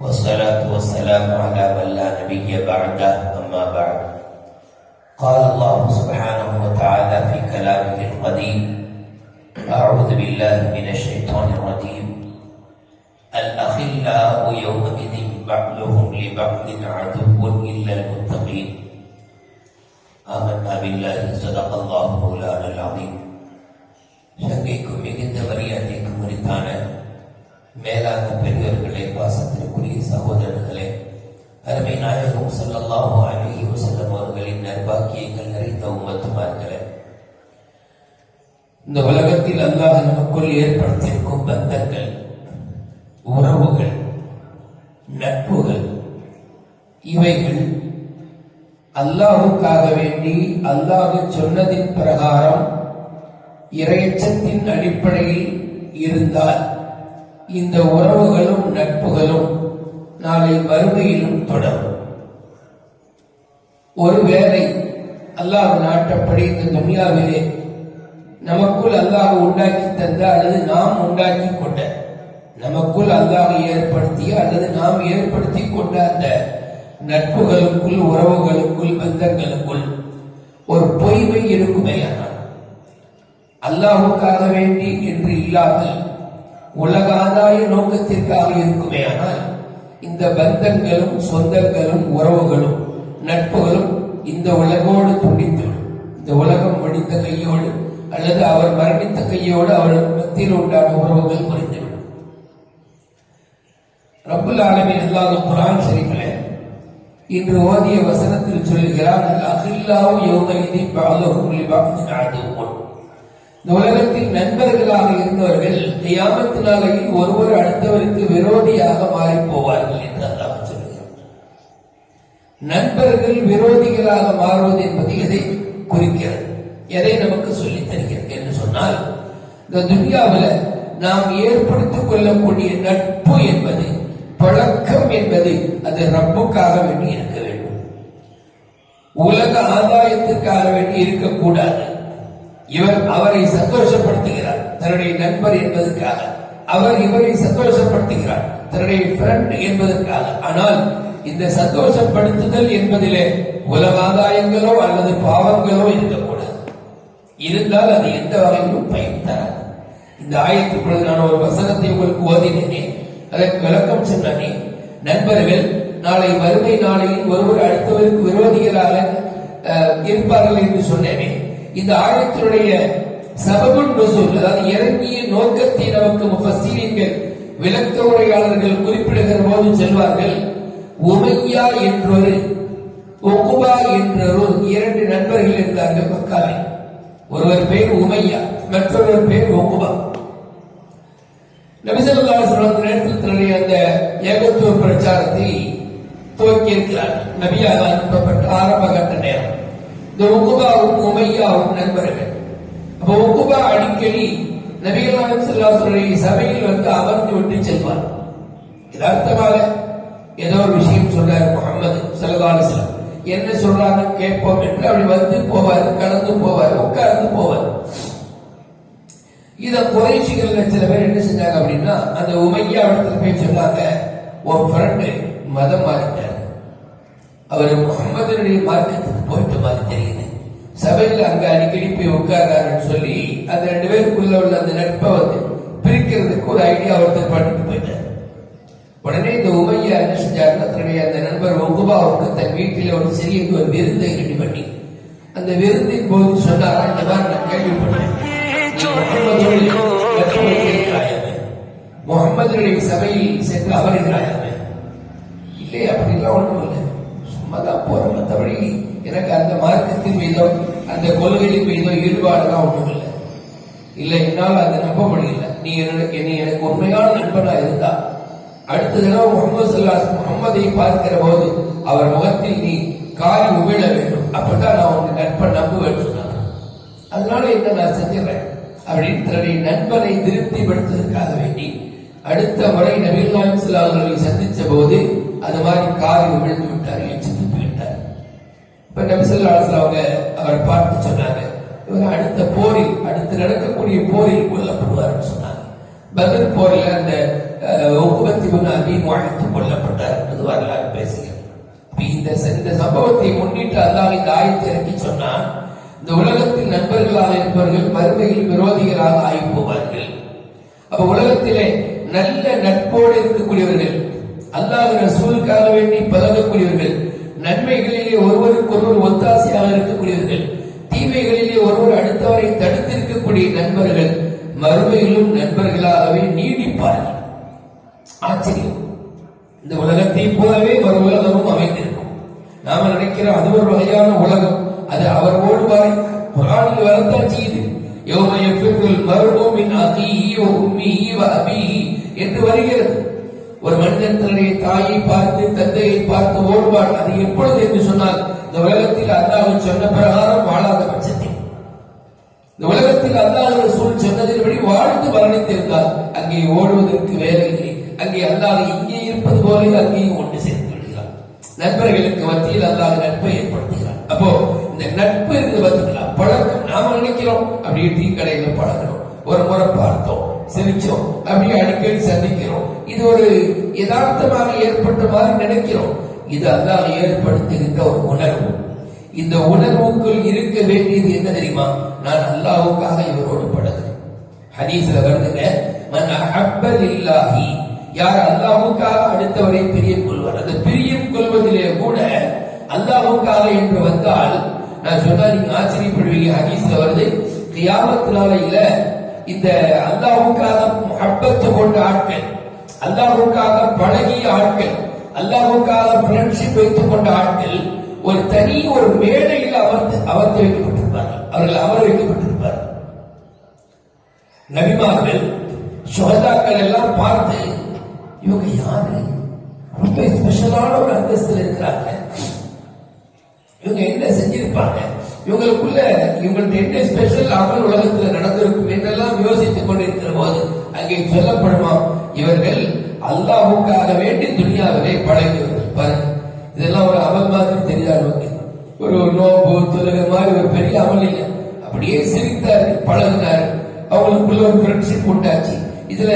والصلاة والسلام على من لا نبي بعده أما بعد. قال الله سبحانه وتعالى في كلامه القديم أعوذ بالله من الشيطان الرجيم. الأخلاء يومئذ بعضهم لبعض عدو إلا المتقين. آمنا بالله صدق الله مولانا العظيم. شكيكم മികച്ച മറിയാദയ്ക്കും ഒരുത്താണ് மேலான பெரியவர்களே பாசத்திற்குரிய சகோதரர்களே அருமை நாயகம் ஸல்லல்லாஹு அலைஹி செல்லும் அவர்களின் நற்பாக்கியங்கள் நிறைந்த உமத்துமார்களே இந்த உலகத்தில் அல்லாஹ் நமக்குள் ஏற்படுத்தியிருக்கும் பந்தங்கள் உறவுகள் நட்புகள் இவைகள் அல்லாஹுக்காக வேண்டி அல்லாஹ் சொன்னதின் பிரகாரம் இறையச்சத்தின் அடிப்படையில் இருந்தால் இந்த உறவுகளும் நட்புகளும் நாளை வறுமையிலும் தொடரும். ஒருவேளை அல்லாஹ் நாட்டப்படி இந்த துனியாவிலே நமக்குள் அல்லாஹ் உண்டாக்கி தந்த அல்லது நாம் உண்டாக்கி கொண்ட நமக்குள் அல்லாஹ் ஏற்படுத்திய அல்லது நாம் ஏற்படுத்தி கொண்ட அந்த நட்புகளுக்குள் உறவுகளுக்குள் பந்தங்களுக்குள் ஒரு பொய்மை இருக்குமே ஆனால் அல்லாஹுக்காக வேண்டி என்று இல்லாமல் உலக ஆதாய நோக்கத்திற்காக இருக்குமே ஆனால் இந்த பந்தங்களும் சொந்தங்களும் உறவுகளும் நட்புகளும் இந்த உலகோடு துண்டித்துவிடும். இந்த உலகம் முடிந்த கையோடு அல்லது அவர் மரணித்த கையோடு அவர் மத்தியில் உண்டான உறவுகள் முறிந்துவிடும் ரப்புல் ஆலமின் அல்லாத குரான் ஷரீஃபிலே இன்று ஓதிய வசனத்தில் சொல்லுகிறார் அகில்லாவும் யோகநிதி பாலகும் லிபாபின் அதுவும் இந்த உலகத்தில் நண்பர்களாக இருந்தவர்கள் தியாமத்து நாளையில் ஒருவர் அடுத்தவருக்கு விரோதியாக மாறி போவார்கள் என்று அல்லாஹ் சொல்கிறார் நண்பர்கள் விரோதிகளாக மாறுவது என்பது எதை குறிக்கிறது? எதை நமக்கு சொல்லித் தருகிறது என்று சொன்னால் இந்த துன்யாவில் நாம் ஏற்படுத்திக் கொள்ளக்கூடிய நட்பு என்பது பழக்கம் என்பது அது ரப்புக்காக வேண்டி இருக்க வேண்டும். உலக ஆதாயத்திற்காக வேண்டி இருக்கக்கூடாது. இவர் அவரை சந்தோஷப்படுத்துகிறார். தன்னுடைய நண்பர் என்பதற்காக. அவர் இவரை சந்தோஷப்படுத்துகிறார். தன்னுடைய ஃப்ரெண்ட் என்பதற்காக. ஆனால் இந்த சந்தோஷப்படுத்துதல் என்பதிலே உலக ஆதாயங்களோ அல்லது பாவங்களோ இருக்கக்கூடாது. இருந்தால் அது எந்த வகையிலும் பயன் தராது. இந்த ஆயத்து பொழுது நான் ஒரு வசனத்தை உங்களுக்கு ஓதினேனே. அதற்கு விளக்கம் சொன்னானே. நண்பர்கள் நாளை வறுமை நாளையில் ஒருவர் அடுத்தவருக்கு விரோதிகளாக அஹ், இருப்பார்கள் என்று சொன்னேனே. இந்த ஆயத்தினுடைய சபபுல் நுசூல் அதாவது இறங்கிய நோக்கத்தை நமக்கு முஃபஸ்ஸீரீன்கள் விளக்க உரையாளர்கள் குறிப்பிடுகிற போது செல்வார்கள் உமையா என்றொரு ஒகுபா என்றொரு இரண்டு நண்பர்கள் இருந்தார்கள் மக்காவில். ஒருவர் பேர் உமையா மற்றொருவர் பேர் ஒகுபா நபிசல்லா சொல்லும் நேரத்தில் தன்னுடைய அந்த ஏகத்துவ பிரச்சாரத்தை துவக்கி இருக்கிறார் நபியாக அனுப்பப்பட்ட ஆரம்ப கட்ட நேரம். இந்த உக்குபாவும் உமையாவும் நண்பர்கள். அப்ப உக்குபா அடிக்கடி நபிகளாம் செல்லாசுடைய சபையில் வந்து அமர்ந்து விட்டு செல்வார். அர்த்தமாக ஏதோ ஒரு விஷயம் சொல்றாரு முகமது சல்லல்லாஹு என்ன சொல்றாங்க கேட்போம் என்று அப்படி வந்து போவார் கடந்து போவார் உட்கார்ந்து போவார். இத குறைஷிகள் சில பேர் என்ன செஞ்சாங்க அப்படின்னா அந்த உமையா இடத்துல போய் சொன்னாங்க உன் ஃப்ரெண்டு மதம் மாறிட்ட அவர் முகமதனுடைய மார்க்கத்துக்கு போயிட்ட மாதிரி தெரியுது. சபையில் அங்க அடிக்கடி போய் உட்கார்றாருன்னு சொல்லி அந்த ரெண்டு பேருக்குள்ள உள்ள அந்த நட்பை வந்து பிரிக்கிறதுக்கு ஒரு ஐடியா ஒருத்தர் பண்ணிட்டு போயிட்டார். உடனே இந்த உமைய என்ன செஞ்சாருன்னா தன்னுடைய அந்த நண்பர் ஒங்குபாவுக்கு தன் வீட்டில் ஒரு சிறிய ஒரு விருந்தை ரெடி பண்ணி அந்த விருந்தின் போது சொன்னாரா இந்த மாதிரி நான் கேள்விப்பட்டேன். முகமதுடைய சபையில் சென்று அவர் அமர்கிறாயாமே இல்லை அப்படிலாம் ஒன்றும் இல்லை சும்மா போறோம் மற்றபடி எனக்கு அந்த மார்க்கத்தின் மீதோ அந்த கொள்கையின் மீதோ ஈடுபாடுலாம் ஒண்ணும் இல்லை. இல்லை என்னால் அதை நம்ப முடியல. நீ எனக்கு நீ எனக்கு உண்மையான நண்பனா இருந்தா அடுத்த தடவை முகமது சல்லாஸ் முகமதை பார்க்கிற போது அவர் முகத்தில் நீ காரி உமிழ வேண்டும். அப்பதான் நான் உன் நண்பன் நம்புவேன் சொன்னாங்க அதனால என்ன நான் செஞ்சிடறேன்? அப்படின்னு தன்னுடைய நண்பனை திருப்திப்படுத்துவதற்காக வேண்டி அடுத்த முறை நபீல்லாம் அவர்களை சந்திச்ச போது அது மாதிரி காரி உமிழ்ந்து இப்ப நபிசல்லாஸ் அவங்க அவரை பார்த்து சொன்னாங்க. இவர் அடுத்த போரில் அடுத்து நடக்கக்கூடிய போரில் கொல்லப்படுவார்னு சொன்னாங்க. பதில் போரில் அந்த ஒக்குபத்தி முன் அபீன் வாழ்த்து கொல்லப்பட்டார் அது வரலாறு பேசுகிறேன் இந்த இந்த சம்பவத்தை முன்னிட்டு அல்லாஹ் இந்த ஆயத்தை இறக்கி சொன்னான் இந்த உலகத்தின் நண்பர்களாக இருப்பவர்கள் மறுமையில் விரோதிகளாக ஆகி போவார்கள் அப்ப உலகத்திலே நல்ல நட்போடு இருக்கக்கூடியவர்கள் அல்லாஹ் ரசூலுக்காக வேண்டி பழகக்கூடியவர்கள் நன்மைகளிலே ஒருவருக்கு ஒருவர் ஒத்தாசையாக இருக்கக்கூடியவர்கள் தீமைகளிலே ஒருவர் அடுத்தவரை தடுத்திருக்கக்கூடிய நண்பர்கள் மறுமையிலும் நண்பர்களாகவே நீடிப்பார்கள். ஆச்சரியம். இந்த உலகத்தை போலவே ஒரு உலகமும் அமைந்திருக்கும். நாம நினைக்கிற அது ஒரு வகையான உலகம். அது அவர் ஓடுவாய் குரானில் வரத்தான் செய்யுது. யோமய யஃபிருல் மர்உ மின் அகீஹி வ உம்மிஹி என்று வருகிறது. மனிதன் தன்னுடைய தாயை பார்த்து தந்தையை பார்த்து ஓடுவான். அது எப்பொழுது என்று சொன்னால் இந்த உலகத்தில் அல்லாஹ் சொன்ன பிரகாரம் வாழாத பட்சத்தில். இந்த உலகத்தில் அல்லாஹ் சூழ் சொன்னதின்படி வாழ்ந்து மரணித்திருந்தால் அங்கே ஓடுவதற்கு வேலை இல்லை. அங்கே அல்லாஹ் இங்கே இருப்பது போல அங்கேயும் ஒன்று சேர்த்து விடுகிறார் நண்பர்களுக்கு மத்தியில் அல்லாஹ் நட்பை ஏற்படுத்துகிறார் அப்போ இந்த நட்பு இருந்து பார்த்தீங்களா பழக்கம் நாம நினைக்கிறோம். அப்படியே டீ கடையில பழகிறோம். ஒரு முறை பார்த்தோம். சிரிச்சோம் அப்படியே அடிக்கடி சந்திக்கிறோம். இது ஒரு யதார்த்தமாக ஏற்பட்ட மாதிரி நினைக்கிறோம். இது அல்லாஹ் ஏற்படுத்துகின்ற ஒரு உணர்வு. இந்த உணர்வுக்குள் இருக்க வேண்டியது என்ன தெரியுமா? நான் அல்லாஹ்வுக்காக இவரோடு படுகிறேன் ஹதீஸ்ல வருதுங்க மன் அஹப்பல் இல்லாஹி யார் அல்லாஹ்வுக்காக அடுத்தவரை பிரியம் கொள்வார்? அந்த பிரியம் கொள்வதிலே கூட அல்லாஹ்வுக்காக என்று வந்தால் நான் சொன்னா நீங்க ஆச்சரியப்படுவீங்க. ஹதீஸ்ல வருது கியாமத்தினால இல்ல இந்த அல்லாவுக்காக முகப்பத்து கொண்ட ஆட்கள் அல்லாவுக்காக பழகிய ஆட்கள் அல்லாவுக்காக ஃப்ரெண்ட்ஷிப் வைத்துக் கொண்ட ஆட்கள் ஒரு தனி ஒரு மேடையில் அமர்ந்து அமர்ந்து வைக்கப்பட்டிருப்பார்கள் அவர்கள் அமர வைக்கப்பட்டிருப்பார்கள் நபிமார்கள் சுகதாக்கள் எல்லாம் பார்த்து இவங்க யாரு? ரொம்ப ஸ்பெஷலான ஒரு அந்தஸ்தில் இருக்கிறாங்க. இவங்க என்ன செஞ்சிருப்பாங்க? இவங்களுக்குள்ள இவங்களுக்கு என்ன ஸ்பெஷல் அமல் உலகத்துல நடந்திருக்கும் என்றெல்லாம் யோசித்துக் கொண்டிருக்கிற போது அங்கே சொல்லப்படுமா இவர்கள் அல்லாஹுக்காக வேண்டி துணியாவிலே பழகியவர்கள் பாருங்க இதெல்லாம் ஒரு அமல் மாதிரி தெரியாது ஒரு நோம்பு தொழுகை மாதிரி ஒரு பெரிய அமல் இல்லை. அப்படியே சிரித்தாரு பழகினாரு. அவங்களுக்குள்ள ஒரு ஃப்ரெண்ட்ஷிப் உண்டாச்சு. இதுல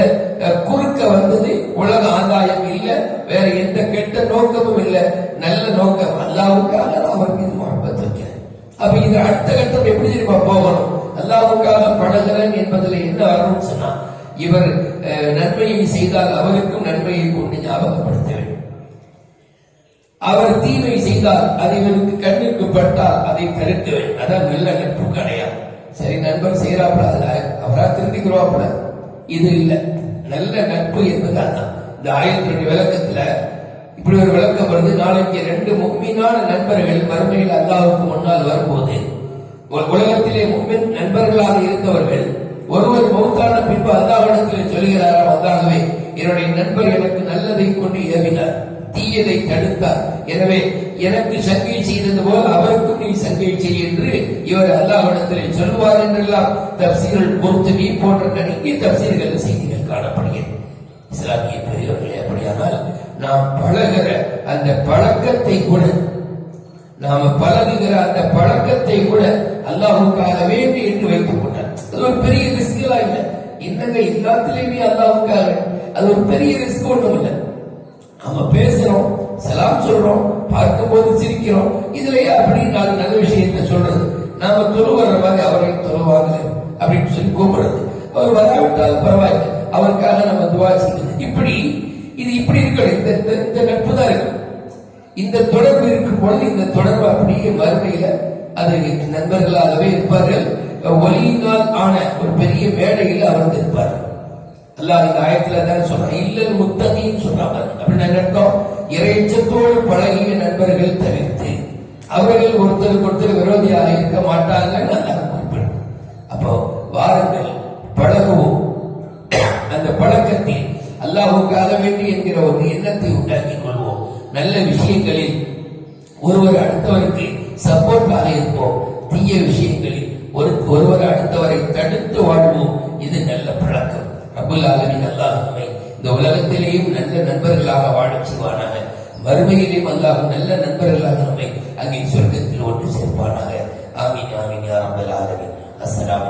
குறுக்க வந்தது உலக ஆதாயம் இல்ல. வேற எந்த கெட்ட நோக்கமும் இல்ல. நல்ல நோக்கம் அல்லாவுக்காக நான் அவர் மீது முகப்பத் வைக்கிறேன் அடுத்த கட்டம் எப்படி தெரியுமா போகணும்? அல்லாவுக்காக பழகிறேன் என்பதுல என்ன வரணும்னு சொன்னா இவர் அஹ், நன்மையை செய்தால் அவருக்கும் நன்மையை கொண்டு ஞாபகப்படுத்த வேண்டும் அவர் தீமை செய்தால் அது இவருக்கு கண்ணுக்கு பட்டால் அதை தடுக்க வேண்டும் அதான் நல்ல நட்பு கிடையாது சரி நண்பர் செய்யறாப்புல அதுல அவரா திருந்திக்கிறோம்ல இது இல்ல. நல்ல நட்பு என்பதால் தான் இந்த ஆயிரத்தினுடைய விளக்கத்துல இப்படி ஒரு விளக்கம் வருது. நாளைக்கு ரெண்டு முக்மீனான நண்பர்கள் மறுமையில் அல்லாவுக்கு முன்னால் வரும்போது உலகத்திலே முக்மின் நண்பர்களாக இருந்தவர்கள் ஒருவர் மௌத்தான பின்பு அல்லாஹ்விடத்திலே சொல்கிறாராம் அல்லாகவே என்னுடைய நண்பர் எனக்கு நல்லதை கொண்டு ஏவினார் தீயதை தடுத்தார். எனவே எனக்கு சங்கை செய்தது போல் அவருக்கும் நீ சங்கை செய் என்று இவர் அல்லாவிடத்தில் சொல்வார் என்றெல்லாம் தப்சீர்கள் நீ போன்ற நடிகை தப்சீர்கள் செய்திகள் காணப்படுகிறது. இஸ்லாமிய பெரியவர்களே அப்படியானால் நாம் பழகிற அந்த பழக்கத்தை கூட நாம பழகுகிற அந்த பழக்கத்தை கூட அல்லாஹுக்காக வேண்டி என்று வைத்துக் கொண்டார் அது ஒரு பெரிய ரிஸ்க் எல்லாம் இல்லை. என்னங்க எல்லாத்திலையுமே அல்லாஹுக்காக. அது ஒரு பெரிய ரிஸ்க் ஒண்ணும் இல்லை. நம்ம பேசுறோம் சலாம் சொல்றோம் பார்க்கும்போது சிரிக்கிறோம். இதுலயே அப்படின்னு நாலு நல்ல விஷயத்தை சொல்றது. நாம தொழுவற மாதிரி அவரை தொழுவாங்க அப்படின்னு சொல்லி கூப்பிடுறது. அவர் வராவிட்டால் பரவாயில்லை. அவருக்காக நம்ம துவா செய்வது இப்படி இது இப்படி இருக்கணும். இந்த இந்த- நட்பு தான் இருக்கு இந்த தொடர்பு இருக்கும் பொழுது இந்த தொடர்பு அப்படியே மறுமையில அது நண்பர்களாகவே இருப்பார்கள். ஒலியினால் ஆன ஒரு பெரிய மேடையில் அமர்ந்து இருப்பார்கள் அல்லாஹ் இந்த ஆயத்துல தான் சொல்றான். இல்லல் முத்தகின்னு சொல்றாங்க அப்படின்னு என்ன அர்த்தம்? இறைச்சத்தோடு பழகிய நண்பர்கள் தவிர்த்து. அவர்கள் ஒருத்தருக்கு ஒருத்தர் விரோதியாக இருக்க மாட்டாங்கன்னு அல்லாஹ் குறிப்பிடும் அப்போ வாருங்கள் பழகுவோம். அந்த பழக்கத்தில் அல்லாஹுக்காக வேண்டி என்கிற ஒரு எண்ணத்தை உண்டாக்கி கொள்வோம். நல்ல விஷயங்களில் ஒருவர் அடுத்தவருக்கு சப்போர்ட்டாக இருப்போம். தீய விஷயங்களில் ஒரு ஒருவர் அடுத்தவரை தடுத்து வாழ்வோம். இது நல்ல பழக்கம். அபுல் ஆலமின் அல்லாஹ் நம்மை இந்த உலகத்திலேயும் நல்ல நண்பர்களாக வாழச் செய்வானாக. மறுமையிலேயும் அல்லாஹ் நல்ல நண்பர்களாக நம்மை அங்கே சொர்க்கத்தில் ஒன்று சேர்ப்பானாக. ஆமீன் ஆமீன் யா ரப்பல் ஆலமீன். அஸ்ஸலாமு